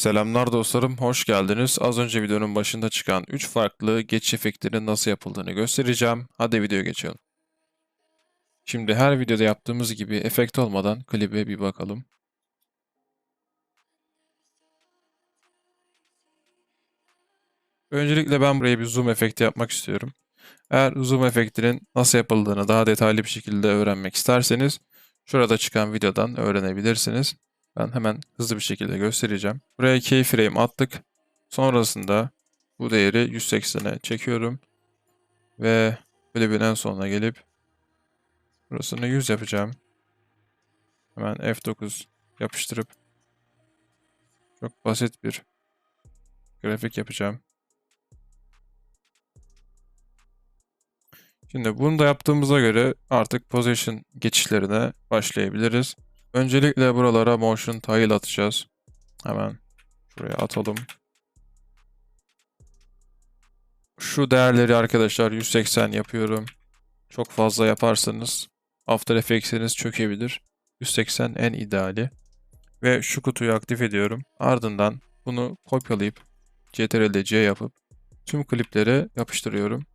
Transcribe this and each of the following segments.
Selamlar dostlarım, hoş geldiniz. Az önce videonun başında çıkan 3 farklı geçiş efektinin nasıl yapıldığını göstereceğim. Hadi videoya geçelim. Şimdi her videoda yaptığımız gibi efekt olmadan klibe bir bakalım. Öncelikle ben buraya bir zoom efekti yapmak istiyorum. Eğer zoom efektinin nasıl yapıldığını daha detaylı bir şekilde öğrenmek isterseniz şurada çıkan videodan öğrenebilirsiniz. Ben hemen hızlı bir şekilde göstereceğim. Buraya keyframe attık. Sonrasında bu değeri 180'e çekiyorum. Ve klibin en sonuna gelip burasını 100 yapacağım. Hemen F9 yapıştırıp çok basit bir grafik yapacağım. Şimdi bunu da yaptığımıza göre artık position geçişlerine başlayabiliriz. Öncelikle buralara motion tile atacağız. Hemen şuraya atalım. Şu değerleri arkadaşlar 180 yapıyorum. Çok fazla yaparsanız After Effects'iniz çökebilir. 180 en ideali. Ve şu kutuyu aktif ediyorum. Ardından bunu kopyalayıp CTRL C yapıp tüm kliplere yapıştırıyorum.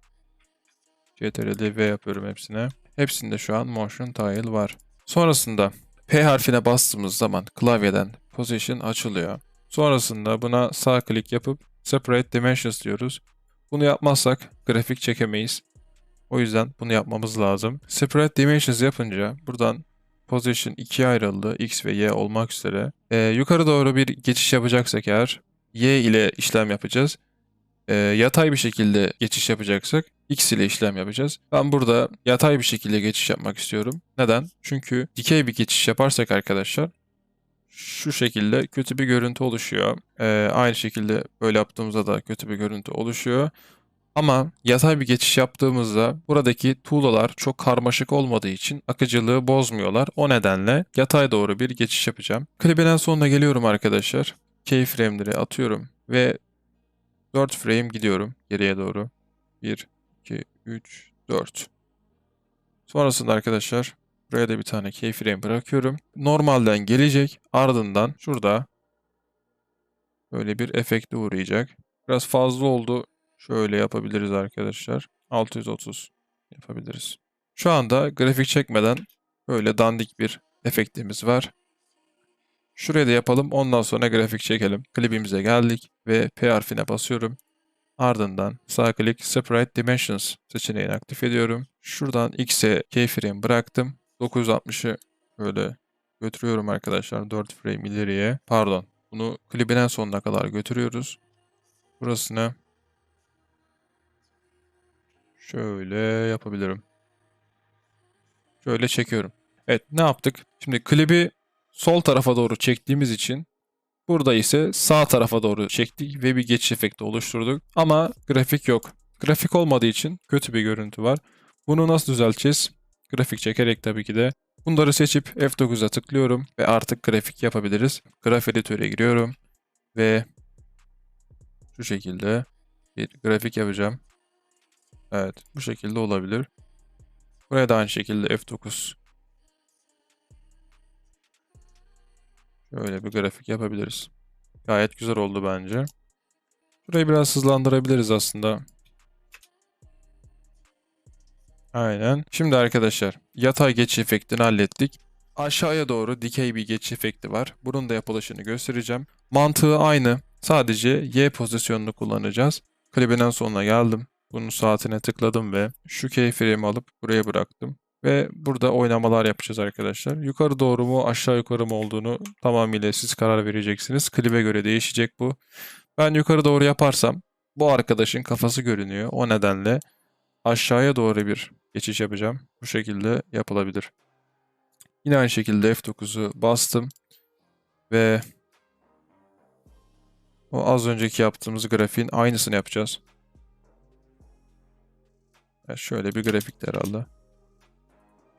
CTRL V yapıyorum hepsine. Hepsinde şu an Motion Tile var. Sonrasında P harfine bastığımız zaman klavyeden Position açılıyor. Sonrasında buna sağ klik yapıp Separate Dimensions diyoruz. Bunu yapmazsak grafik çekemeyiz. O yüzden bunu yapmamız lazım. Separate Dimensions yapınca buradan Position ikiye ayrıldı. X ve Y olmak üzere. Ee, yukarı doğru bir geçiş yapacaksak eğer Y ile işlem yapacağız. Ee, yatay bir şekilde geçiş yapacaksak X ile işlem yapacağız. Ben burada yatay bir şekilde geçiş yapmak istiyorum. Neden? Çünkü dikey bir geçiş yaparsak arkadaşlar şu şekilde kötü bir görüntü oluşuyor. Ee, aynı şekilde böyle yaptığımızda da kötü bir görüntü oluşuyor. Ama yatay bir geçiş yaptığımızda buradaki tuğlalar çok karmaşık olmadığı için akıcılığı bozmuyorlar. O nedenle yatay doğru bir geçiş yapacağım. Klibin en sonuna geliyorum arkadaşlar. Keyframe'leri atıyorum ve 4 frame gidiyorum geriye doğru. 1, 2, 3, 4. Sonrasında arkadaşlar buraya da bir tane keyframe bırakıyorum. Normalden gelecek ardından şurada böyle bir efekte uğrayacak. Biraz fazla oldu. Şöyle yapabiliriz arkadaşlar. 630 yapabiliriz. Şu anda grafik çekmeden böyle dandik bir efektimiz var. Şuraya da yapalım. Ondan sonra grafik çekelim. Klibimize geldik ve P harfine basıyorum. Ardından sağ klik Separate Dimensions seçeneğini aktif ediyorum. Şuradan X'e keyframe bıraktım. 960'ı böyle götürüyorum arkadaşlar 4 frame ileriye. Pardon. Bunu klibin en sonuna kadar götürüyoruz. Burasını şöyle yapabilirim. Şöyle çekiyorum. Evet ne yaptık? Şimdi klibi sol tarafa doğru çektiğimiz için Burada ise sağ tarafa doğru çektik ve bir geçiş efekti oluşturduk. Ama grafik yok. Grafik olmadığı için kötü bir görüntü var. Bunu nasıl düzelteceğiz? Grafik çekerek tabii ki de. Bunları seçip F9'a tıklıyorum ve artık grafik yapabiliriz. Graf editöre giriyorum ve şu şekilde bir grafik yapacağım. Evet bu şekilde olabilir. Buraya da aynı şekilde F9 Öyle bir grafik yapabiliriz. Gayet güzel oldu bence. Burayı biraz hızlandırabiliriz aslında. Aynen. Şimdi arkadaşlar yatay geçiş efektini hallettik. Aşağıya doğru dikey bir geçiş efekti var. Bunun da yapılışını göstereceğim. Mantığı aynı. Sadece Y pozisyonunu kullanacağız. Klibin en sonuna geldim. Bunun saatine tıkladım ve şu keyframe'i alıp buraya bıraktım. Ve burada oynamalar yapacağız arkadaşlar. Yukarı doğru mu aşağı yukarı mı olduğunu tamamıyla siz karar vereceksiniz. Klibe göre değişecek bu. Ben yukarı doğru yaparsam bu arkadaşın kafası görünüyor. O nedenle aşağıya doğru bir geçiş yapacağım. Bu şekilde yapılabilir. Yine aynı şekilde F9'u bastım. Ve o az önceki yaptığımız grafiğin aynısını yapacağız. Şöyle bir grafik herhalde.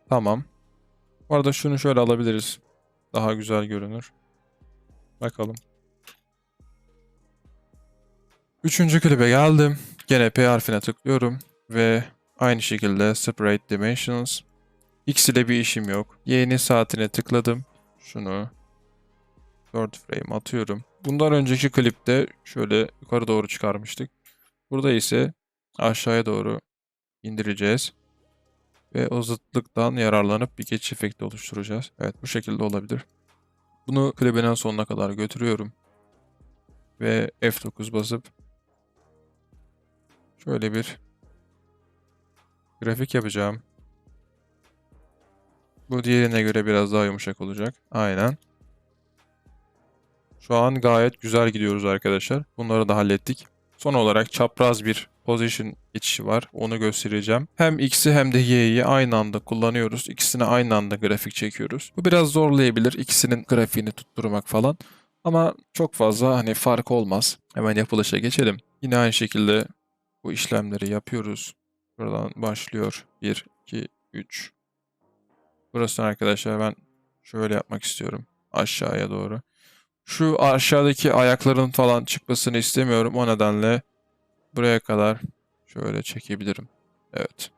Tamam. Bu arada şunu şöyle alabiliriz. Daha güzel görünür. Bakalım. Üçüncü klibe geldim. Gene P harfine tıklıyorum. Ve aynı şekilde Separate Dimensions. X ile bir işim yok. Y'nin saatine tıkladım. Şunu 4 frame atıyorum. Bundan önceki klipte şöyle yukarı doğru çıkarmıştık. Burada ise aşağıya doğru indireceğiz. Ve o zıtlıktan yararlanıp bir geçiş efekti oluşturacağız. Evet bu şekilde olabilir. Bunu klibin en sonuna kadar götürüyorum. Ve F9 basıp şöyle bir grafik yapacağım. Bu diğerine göre biraz daha yumuşak olacak. Aynen. Şu an gayet güzel gidiyoruz arkadaşlar. Bunları da hallettik. Son olarak çapraz bir position geçişi var. Onu göstereceğim. Hem X'i hem de Y'yi aynı anda kullanıyoruz. İkisini aynı anda grafik çekiyoruz. Bu biraz zorlayabilir. İkisinin grafiğini tutturmak falan. Ama çok fazla hani fark olmaz. Hemen yapılışa geçelim. Yine aynı şekilde bu işlemleri yapıyoruz. Buradan başlıyor. 1, 2, 3. Burasını arkadaşlar ben şöyle yapmak istiyorum. Aşağıya doğru. Şu aşağıdaki ayakların falan çıkmasını istemiyorum. O nedenle buraya kadar şöyle çekebilirim. Evet.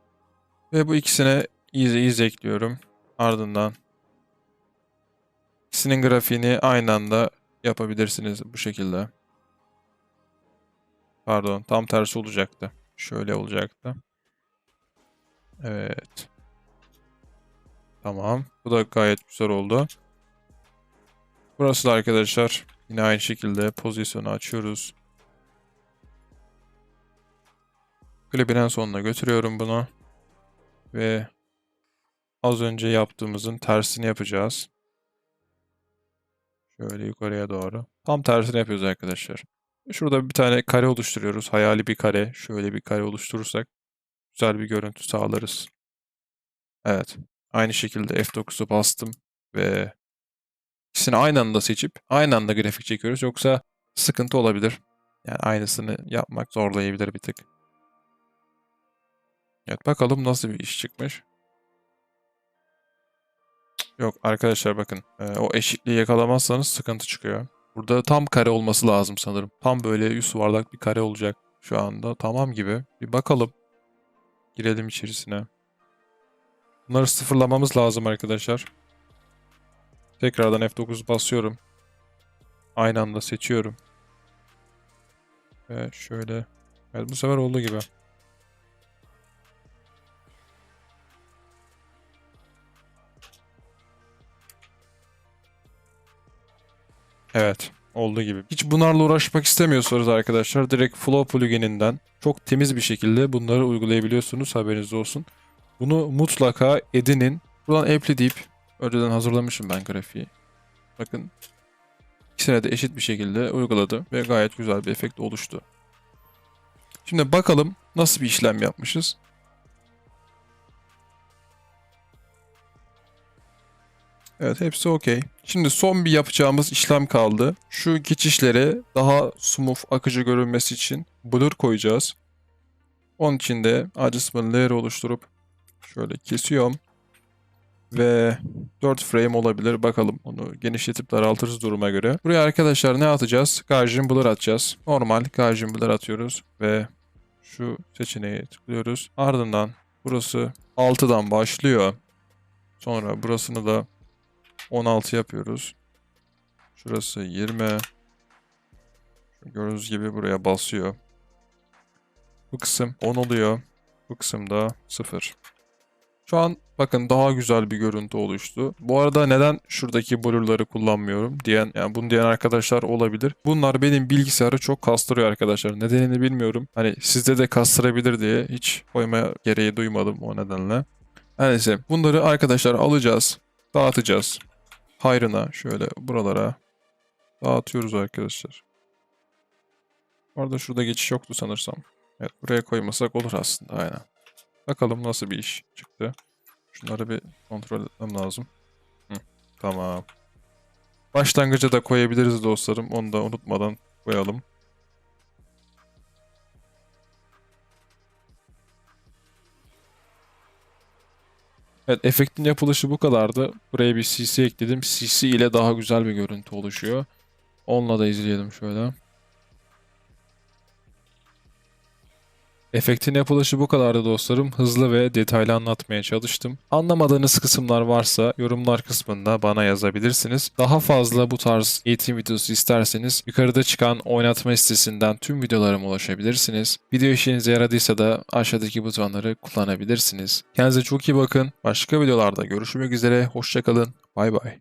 Ve bu ikisine easy easy ekliyorum. Ardından ikisinin grafiğini aynı anda yapabilirsiniz bu şekilde. Pardon, tam tersi olacaktı. Şöyle olacaktı. Evet. Tamam. Bu da gayet güzel oldu. Burası da arkadaşlar yine aynı şekilde pozisyonu açıyoruz. Klibin en sonuna götürüyorum bunu. Ve az önce yaptığımızın tersini yapacağız. Şöyle yukarıya doğru. Tam tersini yapıyoruz arkadaşlar. Şurada bir tane kare oluşturuyoruz. Hayali bir kare. Şöyle bir kare oluşturursak güzel bir görüntü sağlarız. Evet. Aynı şekilde F9'u bastım ve ikisini aynı anda seçip aynı anda grafik çekiyoruz. Yoksa sıkıntı olabilir. Yani aynısını yapmak zorlayabilir bir tık. Evet bakalım nasıl bir iş çıkmış. Yok arkadaşlar bakın e, o eşitliği yakalamazsanız sıkıntı çıkıyor. Burada tam kare olması lazım sanırım. Tam böyle yüz yuvarlak bir kare olacak şu anda. Tamam gibi. Bir bakalım. Girelim içerisine. Bunları sıfırlamamız lazım arkadaşlar. Tekrardan F9 basıyorum. Aynı anda seçiyorum. Ve şöyle. Evet bu sefer olduğu gibi. Evet. Olduğu gibi. Hiç bunlarla uğraşmak istemiyorsanız arkadaşlar direkt Flow plugininden çok temiz bir şekilde bunları uygulayabiliyorsunuz. Haberiniz olsun. Bunu mutlaka edinin. Buradan apply deyip önceden hazırlamışım ben grafiği. Bakın ikisine de eşit bir şekilde uyguladı ve gayet güzel bir efekt oluştu. Şimdi bakalım nasıl bir işlem yapmışız. Evet hepsi okey. Şimdi son bir yapacağımız işlem kaldı. Şu geçişlere daha smooth akıcı görünmesi için blur koyacağız. Onun için de adjustment layer oluşturup şöyle kesiyorum. Ve 4 frame olabilir. Bakalım onu genişletip daraltırız duruma göre. Buraya arkadaşlar ne atacağız? Gaussian blur atacağız. Normal Gaussian blur atıyoruz ve şu seçeneği tıklıyoruz. Ardından burası 6'dan başlıyor. Sonra burasını da 16 yapıyoruz. Şurası 20. Gördüğünüz gibi buraya basıyor. Bu kısım 10 oluyor. Bu kısım da 0. Şu an bakın daha güzel bir görüntü oluştu. Bu arada neden şuradaki blurları kullanmıyorum diyen yani bunu diyen arkadaşlar olabilir. Bunlar benim bilgisayarı çok kastırıyor arkadaşlar. Nedenini bilmiyorum. Hani sizde de kastırabilir diye hiç koymaya gereği duymadım o nedenle. Neyse bunları arkadaşlar alacağız. Dağıtacağız. Hayrına şöyle buralara dağıtıyoruz arkadaşlar. Orada şurada geçiş yoktu sanırsam. Evet buraya koymasak olur aslında aynen. Bakalım nasıl bir iş çıktı. Şunları bir kontrol etmem lazım. Hı, tamam. Başlangıca da koyabiliriz dostlarım. Onu da unutmadan koyalım. Evet efektin yapılışı bu kadardı. Buraya bir CC ekledim. CC ile daha güzel bir görüntü oluşuyor. Onunla da izleyelim şöyle. Efektin yapılışı bu kadardı dostlarım. Hızlı ve detaylı anlatmaya çalıştım. Anlamadığınız kısımlar varsa yorumlar kısmında bana yazabilirsiniz. Daha fazla bu tarz eğitim videosu isterseniz yukarıda çıkan oynatma sitesinden tüm videolarıma ulaşabilirsiniz. Video işinize yaradıysa da aşağıdaki butonları kullanabilirsiniz. Kendinize çok iyi bakın. Başka videolarda görüşmek üzere. Hoşçakalın. Bay bay.